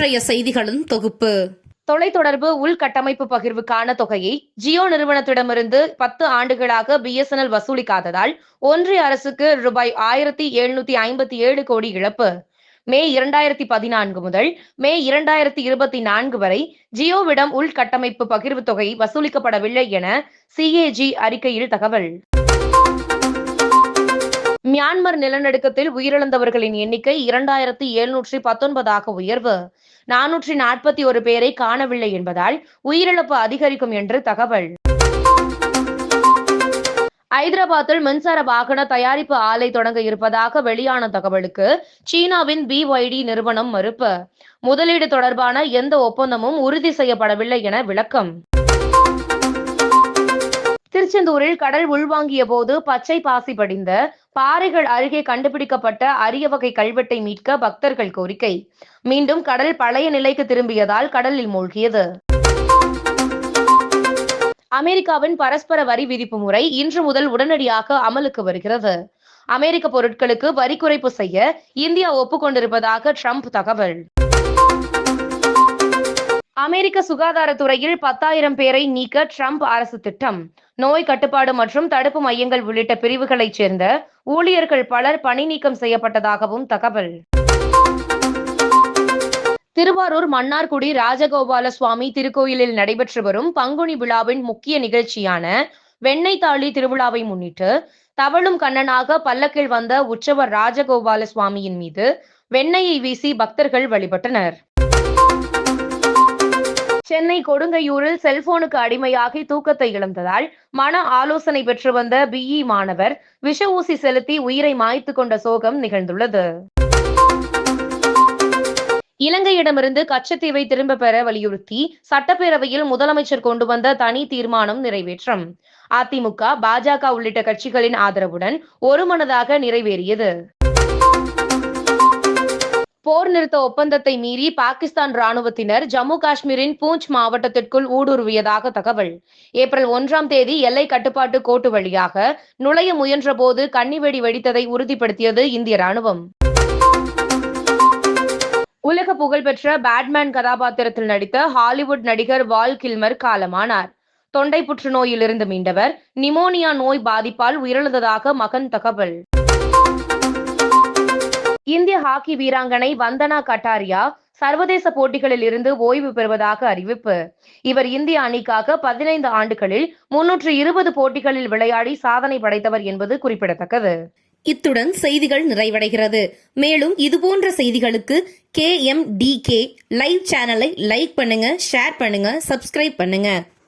இன்றைய செய்திகளின் தொகுப்பு. தொலைத்தொடர்பு உள்கட்டமைப்பு பகிர்வுக்கான தொகையை ஜியோ நிறுவனத்திடமிருந்து பத்து ஆண்டுகளாக பிஎஸ்என்எல் வசூலிக்காததால் ஒன்றிய அரசுக்கு ரூபாய் ஆயிரத்தி எழுநூத்தி ஐம்பத்தி ஏழு கோடி இழப்பு. மே இரண்டாயிரத்தி பதினான்கு முதல் மே இரண்டாயிரத்தி இருபத்தி நான்கு வரை ஜியோவிடம் உள்கட்டமைப்பு பகிர்வு தொகை வசூலிக்கப்படவில்லை என சிஏஜி அறிக்கையில் தகவல். மியான்மர் நிலநடுக்கத்தில் உயிரிழந்தவர்களின் எண்ணிக்கை இரண்டாயிரத்தி எழுநூற்றி பத்தொன்பதாக உயர்வு. நானூற்றி நாற்பத்தி ஒரு பேரை காணவில்லை என்பதால் உயிரிழப்பு அதிகரிக்கும் என்று தகவல். ஐதராபாத்தில் மின்சார வாகன தயாரிப்பு ஆலை தொடங்க இருப்பதாக வெளியான தகவலுக்கு சீனாவின் பிஒய்டி நிறுவனம் மறுப்பு. முதலீடு தொடர்பான எந்த ஒப்பந்தமும் உறுதி செய்யப்படவில்லை என விளக்கம். திருச்செந்தூரில் கடல் உள்வாங்கிய போது பச்சை பாசி படிந்த பாறைகள் அருகே கண்டுபிடிக்கப்பட்ட அரிய வகை கல்வெட்டை மீட்க பக்தர்கள் கோரிக்கை. மீண்டும் கடல் பழைய நிலைக்கு திரும்பியதால் கடலில் மூழ்கியது. அமெரிக்காவின் பரஸ்பர வரி விதிப்பு முறை இன்று முதல் உடனடியாக அமலுக்கு வருகிறது. அமெரிக்க பொருட்களுக்கு வரி குறைப்பு செய்ய இந்தியா ஒப்புக்கொண்டிருப்பதாக ட்ரம்ப் தகவல். அமெரிக்க சுகாதாரத்துறையில் பத்தாயிரம் பேரை நீக்க ட்ரம்ப் அரசு திட்டம். நோய் கட்டுப்பாடு மற்றும் தடுப்பு மையங்கள் உள்ளிட்ட பிரிவுகளைச் சேர்ந்த ஊழியர்கள் பலர் பணி நீக்கம் செய்யப்பட்டதாகவும் தகவல். திருவாரூர் மன்னார்குடி ராஜகோபால சுவாமி திருக்கோயிலில் நடைபெற்று வரும் பங்குனி விழாவின் முக்கிய நிகழ்ச்சியான வெண்ணெய் தாளி திருவிழாவை முன்னிட்டு தவழும் கண்ணனாக பல்லக்கில் வந்த உற்சவர் ராஜகோபால சுவாமியின் மீது வெண்ணெயை வீசி பக்தர்கள் வழிபட்டனர். சென்னை கொடுங்கையூரில் செல்போனுக்கு அடிமையாகி தூக்கத்தை இழந்ததால் மன ஆலோசனை பெற்று வந்த பிஇ மாணவர் விஷ ஊசி செலுத்தி உயிரை மாய்த்து கொண்ட சோகம் நிகழ்ந்துள்ளது. இலங்கையிடமிருந்து கச்சத்தீவை திரும்ப பெற வலியுறுத்தி சட்டப்பேரவையில் முதலமைச்சர் கொண்டு வந்த தனி தீர்மானம் நிறைவேற்றம். அதிமுக பாஜக உள்ளிட்ட கட்சிகளின் ஆதரவுடன் ஒருமனதாக நிறைவேறியது. போர் நிறுத்த ஒப்பந்தத்தை மீறி பாகிஸ்தான் ராணுவத்தினர் ஜம்மு காஷ்மீரின் பூஞ்ச் மாவட்டத்திற்குள் ஊடுருவியதாக தகவல். ஏப்ரல் ஒன்றாம் தேதி எல்லை கட்டுப்பாட்டு கோட்டு வழியாக நுழைய முயன்றபோது கன்னிவெடி வெடித்ததை உறுதிப்படுத்தியது இந்திய ராணுவம். உலக புகழ்பெற்ற பேட்மேன் கதாபாத்திரத்தில் நடித்த ஹாலிவுட் நடிகர் வால் கில்மர் காலமானார். தொண்டை புற்றுநோயிலிருந்து மீண்டவர் நிமோனியா நோய் பாதிப்பால் உயிரிழந்ததாக மகன் தகவல். இந்திய ஹாக்கி வீராங்கனை வந்தனா கட்டாரியா சர்வதேச போட்டிகளில் இருந்து ஓய்வு பெறுவதாக அறிவிப்பு. இவர் இந்திய அணிக்காக பதினைந்து ஆண்டுகளில் முன்னூற்று இருபது போட்டிகளில் விளையாடி சாதனை படைத்தவர் என்பது குறிப்பிடத்தக்கது. இத்துடன் செய்திகள் நிறைவடைகிறது. மேலும் இதுபோன்ற செய்திகளுக்கு K M D K live சேனலை லைக் பண்ணுங்க ஷேர் பண்ணுங்க சப்ஸ்கிரைப் பண்ணுங்க.